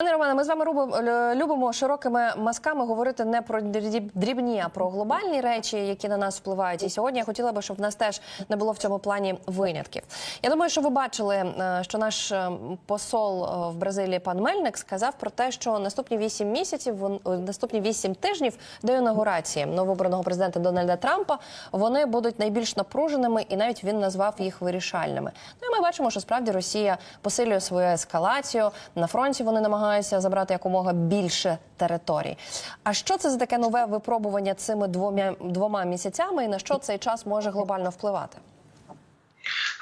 Пане Романе, ми з вами любимо широкими мазками говорити не про дріб- дрібні, а про глобальні речі, які на нас впливають. І сьогодні я хотіла би, щоб в нас теж не було в цьому плані винятків. Я думаю, що ви бачили, е, що наш е, посол е, в Бразилії пан Мельник сказав про те, що наступні вісім місяців, вон- наступні вісім тижнів до інаугурації новообраного президента Дональда Трампа вони будуть найбільш напруженими, і навіть він назвав їх вирішальними. Ну і ми бачимо, що справді Росія посилює свою ескалацію на фронті. Вони намагаються забрати якомога більше територій. А що це за таке нове випробування цими двома двома місяцями, і на що цей час може глобально впливати?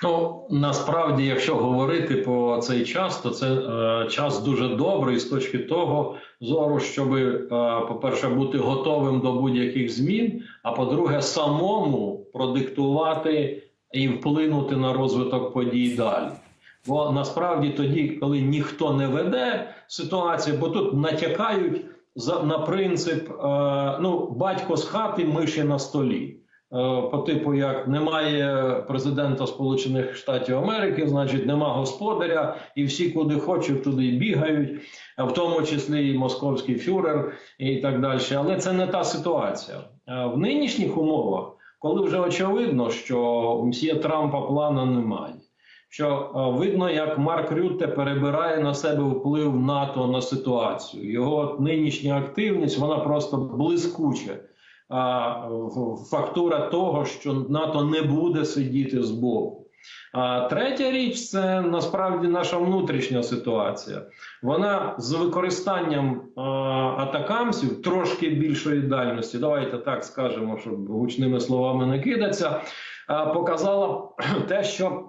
Ну насправді, якщо говорити про цей час, то це е, час дуже добрий з точки того зору, щоб, е, по-перше, бути готовим до будь-яких змін, а по-друге, самому продиктувати і вплинути на розвиток подій далі. Бо насправді тоді, коли ніхто не веде ситуацію, бо тут натякають за на принцип: е, ну, батько з хати, миші на столі. Е, По типу, як немає президента Сполучених Штатів Америки, значить нема господаря, і всі, куди хочуть, туди бігають, в тому числі і московський фюрер, і так далі. Але це не та ситуація. Е, В нинішніх умовах, коли вже очевидно, що у мсьє Трампа плана немає. Що е, видно, як Марк Рютте перебирає на себе вплив НАТО на ситуацію. Його нинішня активність вона просто блискуча а, фактура того, що НАТО не буде сидіти збоку. А третя річ це насправді наша внутрішня ситуація. Вона з використанням а, атакамсів трошки більшої дальності, давайте так скажемо, щоб гучними словами не кидатися, а, показала те, що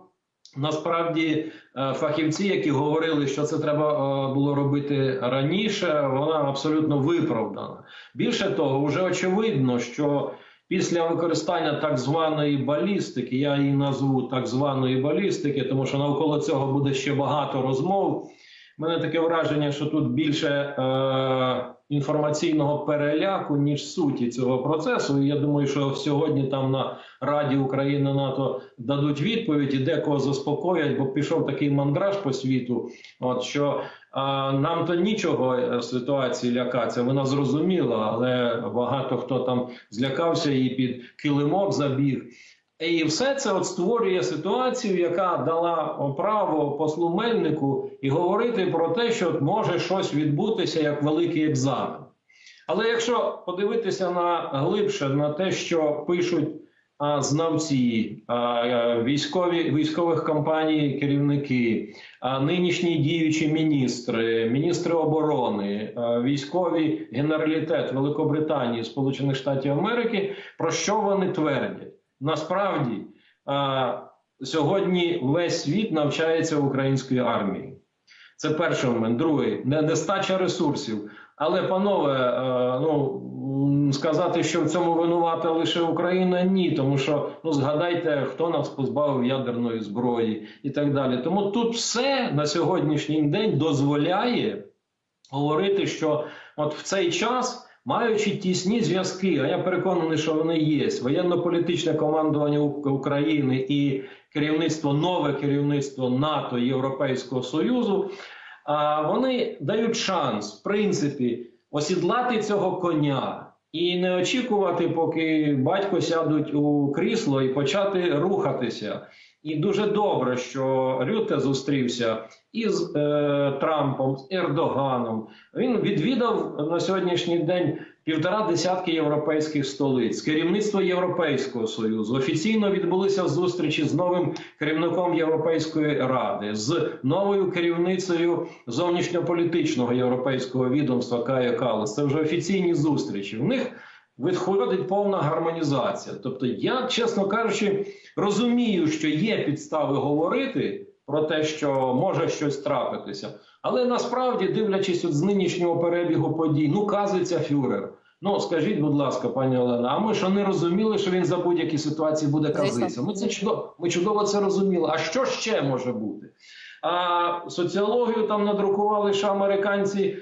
Насправді е, фахівці, які говорили, що це треба е, було робити раніше, вона абсолютно виправдана. Більше того, вже очевидно, що після використання так званої балістики, я її назву так званої балістики, тому що навколо цього буде ще багато розмов. Мене таке враження, що тут більше е, інформаційного переляку, ніж суті цього процесу. І я думаю, що сьогодні там на Раді України НАТО дадуть відповідь і декого заспокоять, бо пішов такий мандраж по світу. От що а, нам то нічого е, ситуації лякатися, вона зрозуміла, але багато хто там злякався і під килимок забіг. І все це от створює ситуацію, яка дала право послу Мельнику і говорити про те, що може щось відбутися як великий екзамен. Але якщо подивитися на глибше на те, що пишуть а, знавці, а, військові військових компаній, керівники, а, нинішні діючі міністри, міністри оборони, а, військовий генералітет Великобританії, Сполучених Штатів Америки, про що вони твердять? Насправді сьогодні весь світ навчається української армії. Це перший момент. Другий нестача ресурсів. Але, панове, е, ну сказати, що в цьому винувата лише Україна, ні, тому що ну згадайте, хто нас позбавив ядерної зброї і так далі. Тому тут все на сьогоднішній день дозволяє говорити, що от в цей час. Маючи тісні зв'язки, а я переконаний, що вони є. Воєнно-політичне командування України і керівництво, нове керівництво НАТО Європейського Союзу, вони дають шанс, в принципі, осідлати цього коня і не очікувати, поки батько сядуть у крісло і почати рухатися. І дуже добре, що Рюте зустрівся із е, Трампом, з Ердоганом. Він відвідав на сьогоднішній день півтора десятки європейських столиць, керівництво Європейського союзу. Офіційно відбулися зустрічі з новим керівником Європейської ради, з новою керівницею зовнішньополітичного європейського відомства Кая Калас. Це вже офіційні зустрічі. В них Відходить повна гармонізація. Тобто, я, чесно кажучи, розумію, що є підстави говорити про те, що може щось трапитися, але насправді, дивлячись от з нинішнього перебігу подій, ну казується фюрер. Ну скажіть, будь ласка, пані Олена, а ми що не розуміли, що він за будь-які ситуації буде казитися? Ми це чудово, ми чудово це розуміли. А що ще може бути? А соціологію там надрукували, що американці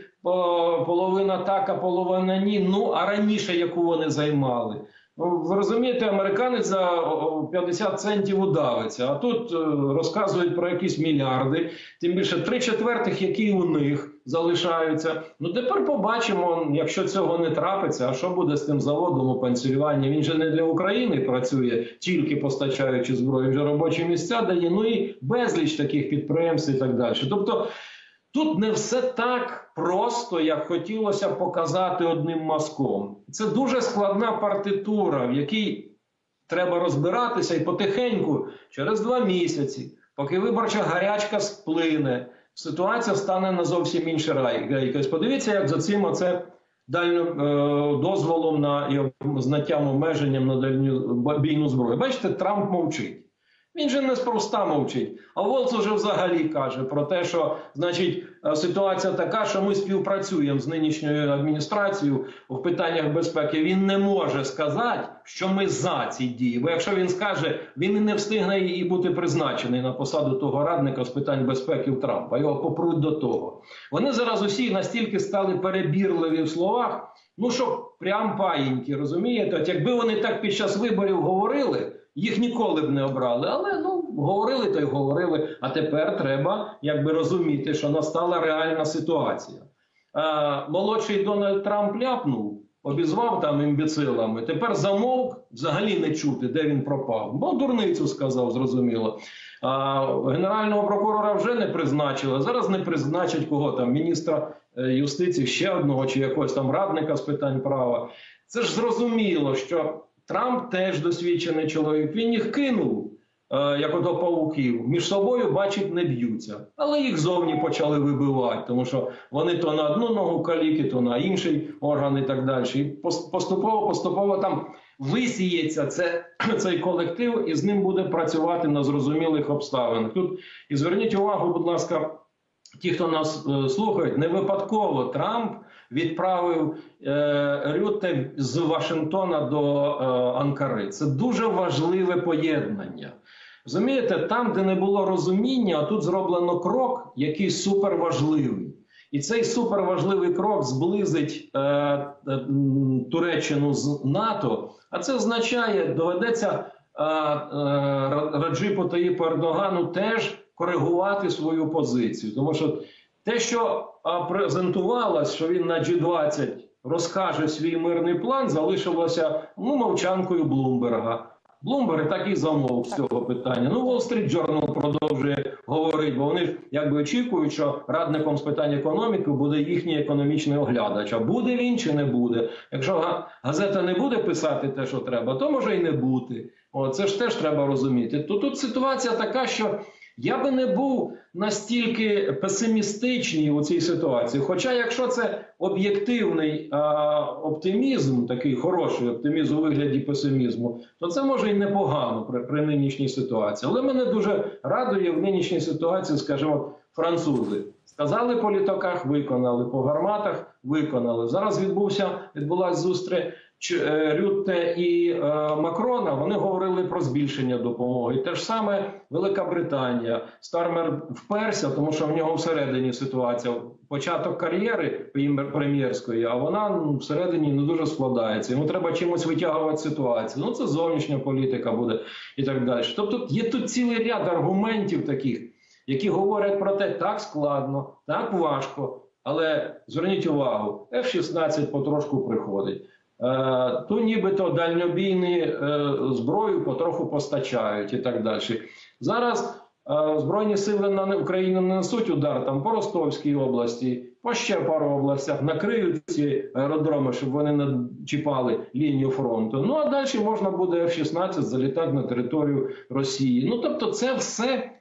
половина так, а половина ні. Ну а раніше яку вони займали? Ну, ви розумієте, американець за о, о, 50 центів удавиться, а тут е, розказують про якісь мільярди, тим більше три четвертих, які у них залишаються. Ну тепер побачимо, якщо цього не трапиться, а що буде з тим заводом у Пенсільванії? Він же не для України працює, тільки постачаючи зброю, він же робочі місця дає. Ну і безліч таких підприємств і так далі. Тобто. Тут не все так просто, як хотілося показати одним мазком. Це дуже складна партитура, в якій треба розбиратися і потихеньку, через два місяці, поки виборча гарячка сплине, ситуація стане на зовсім інший рай. Подивіться, як за цим оце дально е, дозволом на і знаттям обмеженням на дальню бійну зброю. Бачите, Трамп мовчить. Він же неспроста мовчить. А Волц уже взагалі каже про те, що значить ситуація така, що ми співпрацюємо з нинішньою адміністрацією в питаннях безпеки. Він не може сказати, що ми за ці дії. Бо якщо він скаже, він і не встигне і бути призначений на посаду того радника з питань безпеки в Трампа. Його попруть до того. Вони зараз усі настільки стали перебірливі в словах. Ну що прям паїньки, розумієте? От якби вони так під час виборів говорили їх ніколи б не обрали. Але ну говорили то й говорили. А тепер треба якби розуміти, що настала реальна ситуація. А, молодший Дональд Трамп ляпнув, обізвав там імбецилами. Тепер замовк взагалі не чути, де він пропав. Бо дурницю сказав, зрозуміло. А, генерального прокурора вже не призначили. Зараз не призначать кого там міністра е, юстиції ще одного чи якогось там радника з питань права. Це ж зрозуміло, що. Трамп теж досвідчений чоловік. Він їх кинув, е, як ото павуків, між собою, бачить, не б'ються. Але їх зовні почали вибивати, тому що вони то на одну ногу каліки, то на інший орган і так далі. І поступово, поступово там висіється це, цей колектив, і з ним буде працювати на зрозумілих обставинах. Тут і зверніть увагу, будь ласка, ті, хто нас е, слухають, не випадково Трамп відправив е, Рюте з Вашингтона до е, Анкари. Це дуже важливе поєднання. Розумієте, там, де не було розуміння, а тут зроблено крок, який суперважливий. І цей суперважливий крок зблизить е, е, Туреччину з НАТО. А це означає, доведеться е, е, Раджипу Таїпу Ердогану теж коригувати свою позицію. Тому що те, що презентувалось, що він на G20 розкаже свій мирний план, залишилося ну, мовчанкою Блумберга. Блумберг так і замовк з цього питання. Ну, Wall Street Journal продовжує говорити, бо вони ж якби очікують, що радником з питань економіки буде їхній економічний оглядач. А буде він чи не буде? Якщо газета не буде писати те, що треба, то може й не бути. О, це ж теж треба розуміти. То тут ситуація така, що. Я би не був настільки песимістичний у цій ситуації. Хоча, якщо це об'єктивний а, оптимізм, такий хороший оптимізм у вигляді песимізму, то це може і непогано при, при нинішній ситуації. Але мене дуже радує в нинішній ситуації, скажімо, французи. Сказали по літаках, виконали, по гарматах виконали. Зараз відбувся відбулася зустріч Рютте і е, Макрона. Вони говорили про збільшення допомоги. Те ж саме Велика Британія. Стармер вперся, тому що в нього всередині ситуація початок кар'єри прем'єрської, а вона ну, всередині не дуже складається. Йому треба чимось витягувати ситуацію. Ну це зовнішня політика буде і так далі. Тобто є тут цілий ряд аргументів таких, які говорять про те, так складно, так важко. Але зверніть увагу, F-16 потрошку приходить. Е, то нібито дальнобійні е, зброю потроху постачають і так далі. Зараз е, Збройні сили на Україні нанесуть удар там по Ростовській області, по ще пару областях накриють ці аеродроми, щоб вони не чіпали лінію фронту. Ну а далі можна буде F-16 залітати на територію Росії. Ну тобто, це все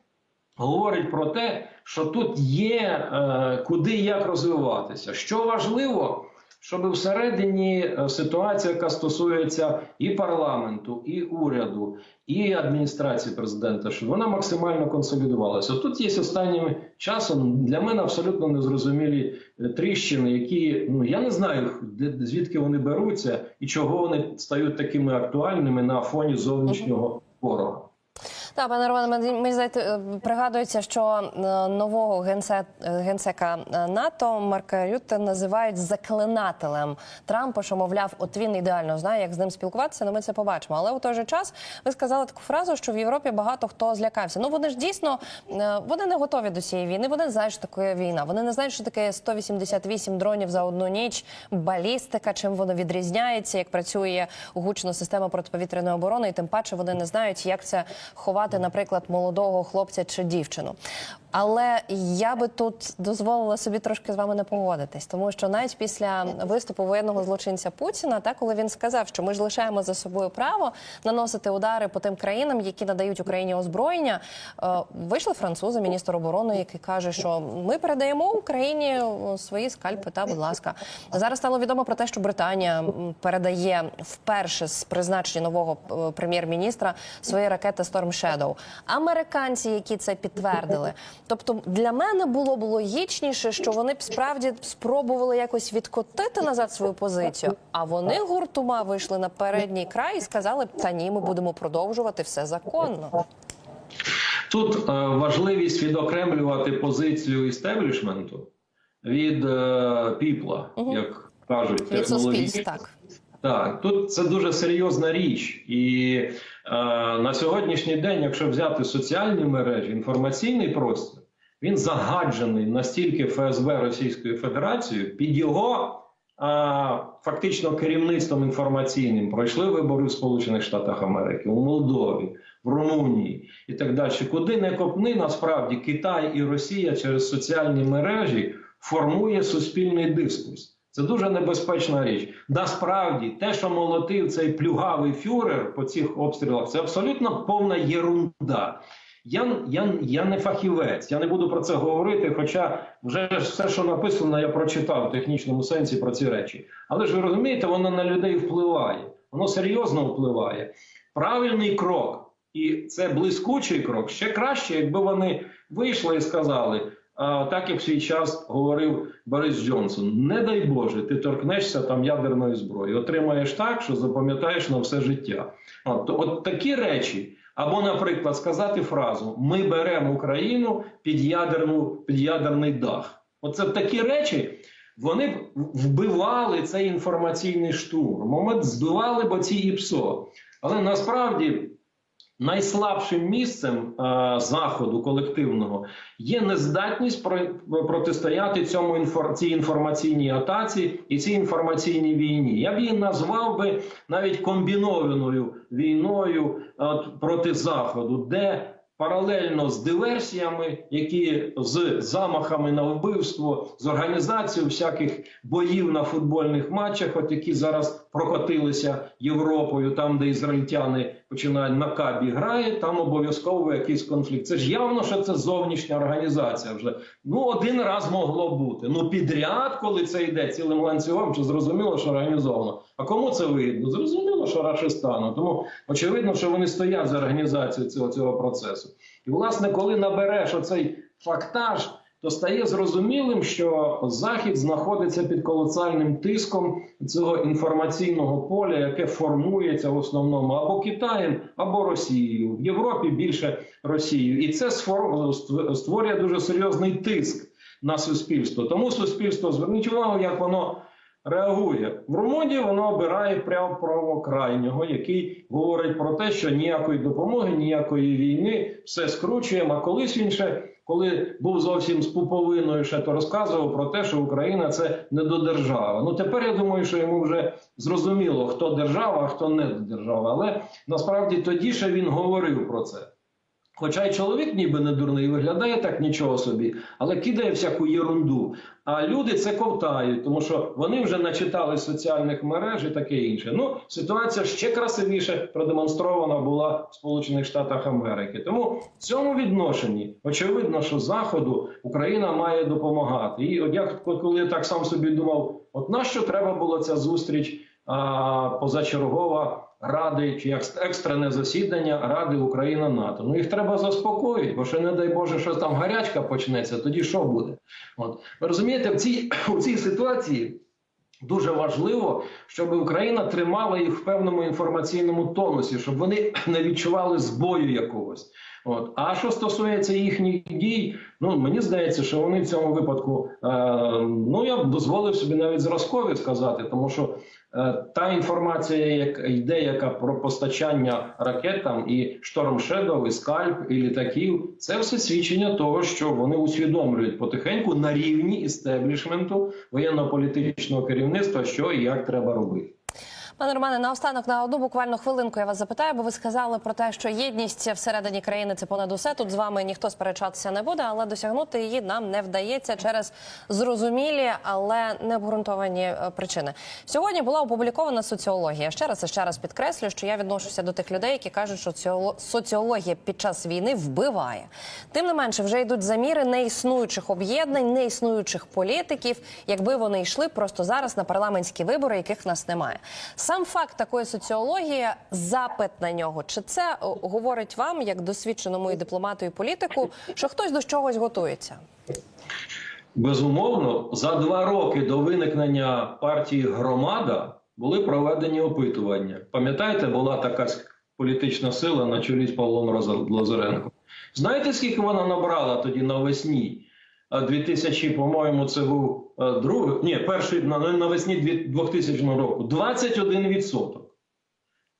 говорить про те, що тут є куди як розвиватися. Що важливо щоб всередині ситуація, яка стосується і парламенту, і уряду, і адміністрації президента, щоб вона максимально консолідувалася. Тут є останнім часом для мене абсолютно незрозумілі тріщини, які ну я не знаю звідки вони беруться і чого вони стають такими актуальними на фоні зовнішнього ворога. Так, пане Романе, мені здається, е, пригадується, що е, нового генсе, е, генсека НАТО Марка Рютте називають заклинателем Трампа, що мовляв, от він ідеально знає, як з ним спілкуватися. Ну ми це побачимо. Але у той же час ви сказали таку фразу, що в Європі багато хто злякався. Ну вони ж дійсно вони не готові до цієї війни. Вони не знають, що таке війна. Вони не знають, що таке 188 дронів за одну ніч, балістика, чим воно відрізняється, як працює гучно система протиповітряної оборони, і тим паче вони не знають, як це ховати, наприклад, молодого хлопця чи дівчину. Але я би тут дозволила собі трошки з вами не погодитись, тому що навіть після виступу воєнного злочинця Путіна, та коли він сказав, що ми ж лишаємо за собою право наносити удари по тим країнам, які надають Україні озброєння, е, вийшли французи, міністр оборони, який каже, що ми передаємо Україні е, свої скальпи. Та будь ласка, зараз стало відомо про те, що Британія передає вперше з призначення нового е, прем'єр-міністра свої ракети Storm Shadow. Американці, які це підтвердили. Тобто для мене було б логічніше, що вони б справді спробували якось відкотити назад свою позицію. А вони гуртома вийшли на передній край і сказали: та ні, ми будемо продовжувати все законно. Тут е, важливість відокремлювати позицію істеблішменту від е, піпла, як кажуть, Від технологічно. суспільств так. Так, тут це дуже серйозна річ, і на сьогоднішній день, якщо взяти соціальні мережі, інформаційний простір, він загаджений настільки ФСБ Російською Федерацією, під його е, фактично керівництвом інформаційним пройшли вибори в Сполучених Штатах Америки, у Молдові, в Румунії і так далі. Куди не копни, насправді Китай і Росія через соціальні мережі формує суспільний дискурс. Це дуже небезпечна річ. Насправді, те, що молотив цей плюгавий фюрер по цих обстрілах, це абсолютно повна єрунда. Я, я, я не фахівець, я не буду про це говорити. Хоча вже все, що написано, я прочитав в технічному сенсі про ці речі. Але ж ви розумієте, воно на людей впливає, воно серйозно впливає. Правильний крок, і це блискучий крок. Ще краще, якби вони вийшли і сказали. Так як в свій час говорив Борис Джонсон: не дай Боже, ти торкнешся там ядерної зброї, отримаєш так, що запам'ятаєш на все життя. От, от такі речі, або, наприклад, сказати фразу: Ми беремо Україну під ядерну під ядерний дах. Оце такі речі. Вони б вбивали цей інформаційний штурм. Б збивали б ці ІПСО. Але насправді найслабшим місцем е, заходу колективного є нездатність про, протистояти цьому інфор, цій інформаційній атаці і цій інформаційній війні. Я б її назвав би навіть комбінованою війною е, проти заходу, де Паралельно з диверсіями, які з замахами на вбивство, з організацією всяких боїв на футбольних матчах, от які зараз прокотилися Європою, там де ізраїльтяни починають на кабі грає, там обов'язково якийсь конфлікт. Це ж явно, що це зовнішня організація. Вже ну один раз могло бути. Ну підряд, коли це йде цілим ланцюгом, чи зрозуміло, що організовано. А кому це вигідно? Зрозуміло, що Рашистану. Тому очевидно, що вони стоять за організацією цього, цього процесу. І, власне, коли набереш оцей фактаж, то стає зрозумілим, що Захід знаходиться під колосальним тиском цього інформаційного поля, яке формується в основному або Китаєм, або Росією. В Європі більше Росією. І це створює дуже серйозний тиск на суспільство. Тому суспільство зверніть увагу, як воно. Реагує в Румунії, воно обирає прямо правокрайнього, який говорить про те, що ніякої допомоги, ніякої війни, все скручуємо. А колись він ще, коли був зовсім з пуповиною, ще то розказував про те, що Україна це недодержава. Ну тепер я думаю, що йому вже зрозуміло, хто держава, а хто не держава. Але насправді тоді ще він говорив про це. Хоча й чоловік ніби не дурний, виглядає так нічого собі, але кидає всяку єрунду. А люди це ковтають, тому що вони вже начитали соціальних мереж і таке інше. Ну, ситуація ще красивіше продемонстрована була в Сполучених Штатах Америки. Тому в цьому відношенні очевидно, що заходу Україна має допомагати. І от я коли так сам собі думав, от нащо треба було ця зустріч а, позачергова. Ради чи як екстрене засідання Ради Україна НАТО. Ну їх треба заспокоїти, бо ще не дай Боже, що там гарячка почнеться. Тоді що буде? От ви розумієте, в цій у цій ситуації Дуже важливо, щоб Україна тримала їх в певному інформаційному тонусі, щоб вони не відчували збою якогось. От а що стосується їхніх дій, ну мені здається, що вони в цьому випадку, е, ну я б дозволив собі навіть зразкові сказати, тому що та інформація, яка йде, яка про постачання ракетам і шторм Шедов, і скальп, і літаків, це все свідчення того, що вони усвідомлюють потихеньку на рівні істеблішменту воєнно-політичного керівництва, що і як треба робити. Пане Романе, наостанок на одну буквально хвилинку я вас запитаю, бо ви сказали про те, що єдність всередині країни це понад усе. Тут з вами ніхто сперечатися не буде, але досягнути її нам не вдається через зрозумілі, але не обґрунтовані е, причини. Сьогодні була опублікована соціологія. Ще раз і ще раз підкреслю, що я відношуся до тих людей, які кажуть, що соціоло- соціологія під час війни вбиває. Тим не менше, вже йдуть заміри неіснуючих об'єднань, неіснуючих політиків, якби вони йшли просто зараз на парламентські вибори, яких нас немає. Сам факт такої соціології, запит на нього, чи це говорить вам, як досвідченому і дипломату і політику, що хтось до чогось готується? Безумовно, за два роки до виникнення партії Громада були проведені опитування. Пам'ятаєте, була така політична сила на чолі з Павлом Лазаренком. Знаєте, скільки вона набрала тоді навесні? А 2000, по-моєму, це був е, другий, ні, перший на- навесні 2000 року. 21%.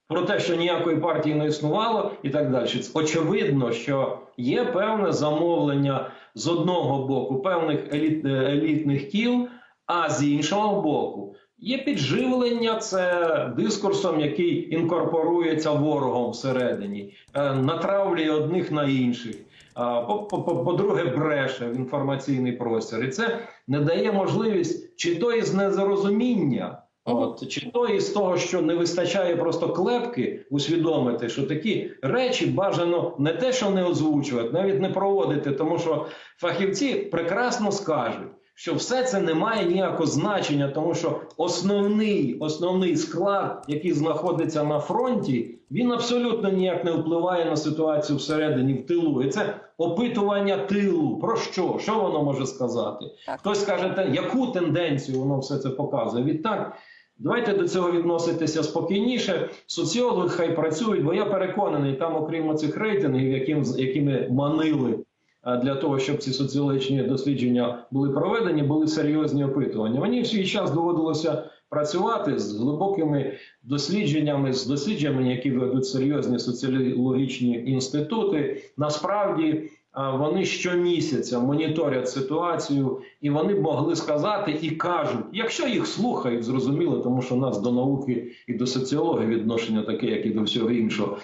Про те, що ніякої партії не існувало, і так далі. Очевидно, що є певне замовлення з одного боку певних еліт, е, елітних кіл, а з іншого боку є підживлення це дискурсом, який інкорпорується ворогом всередині, е, натравлює одних на інших. А, по- по- по- По-друге, бреше в інформаційний простір, і це не дає можливість чи то із незрозуміння. От чи то із того, що не вистачає просто клепки, усвідомити, що такі речі бажано не те, що не озвучувати, навіть не проводити, тому що фахівці прекрасно скажуть, що все це не має ніякого значення, тому що основний, основний склад, який знаходиться на фронті, він абсолютно ніяк не впливає на ситуацію всередині в тилу. І це опитування тилу. Про що? Що воно може сказати? Так. Хтось скаже, яку тенденцію воно все це показує. Відтак, давайте до цього відноситися спокійніше. Соціологи хай працюють, бо я переконаний, там, окрім цих рейтингів, яким, якими манили для того, щоб ці соціологічні дослідження були проведені, були серйозні опитування. Мені в свій час доводилося працювати з глибокими дослідженнями, з дослідженнями, які ведуть серйозні соціологічні інститути. Насправді вони щомісяця моніторять ситуацію, і вони могли сказати і кажуть, якщо їх слухають, зрозуміло, тому що у нас до науки і до соціології відношення таке, як і до всього іншого.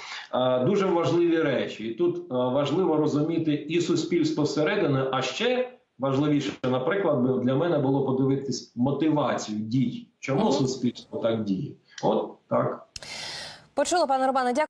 Дуже важливі речі, і тут важливо розуміти і суспільство всередини, а ще важливіше, наприклад, для мене було подивитись мотивацію дій, чому суспільство так діє. От так. Почула, пане Романе, дякую.